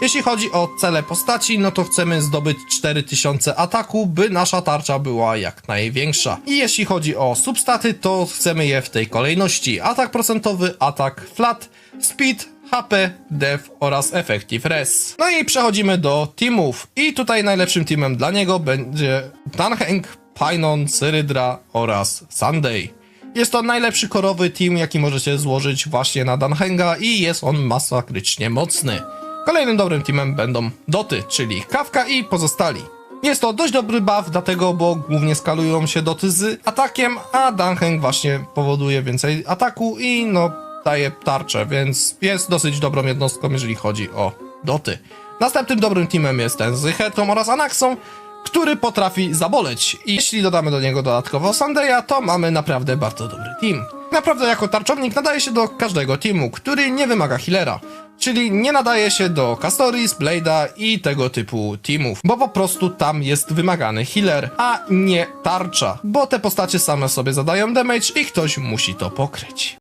Jeśli chodzi o cele postaci, no to chcemy zdobyć 4000 ataku, by nasza tarcza była jak największa. I jeśli chodzi o substaty, to chcemy je w tej kolejności. Atak procentowy, atak flat, speed, HP, Def oraz Effective Res. No i przechodzimy do teamów. I tutaj najlepszym teamem dla niego będzie Tanheng, Painon, Cyrydra oraz Sunday. Jest to najlepszy korowy team, jaki możecie złożyć właśnie na Danhenga i jest on masakrycznie mocny. Kolejnym dobrym teamem będą Doty, czyli Kawka i pozostali. Jest to dość dobry buff, dlatego, bo głównie skalują się doty z atakiem, a Danheng właśnie powoduje więcej ataku i no daje tarczę, więc jest dosyć dobrą jednostką, jeżeli chodzi o doty. Następnym dobrym teamem jest ten z Hetą oraz Anaxą, który potrafi zaboleć. I jeśli dodamy do niego dodatkowo Sandaya, to mamy naprawdę bardzo dobry team. Naprawdę jako tarczownik nadaje się do każdego teamu, który nie wymaga healera. Czyli nie nadaje się do Castoris, Blade'a i tego typu teamów, bo po prostu tam jest wymagany healer, a nie tarcza, bo te postacie same sobie zadają damage i ktoś musi to pokryć.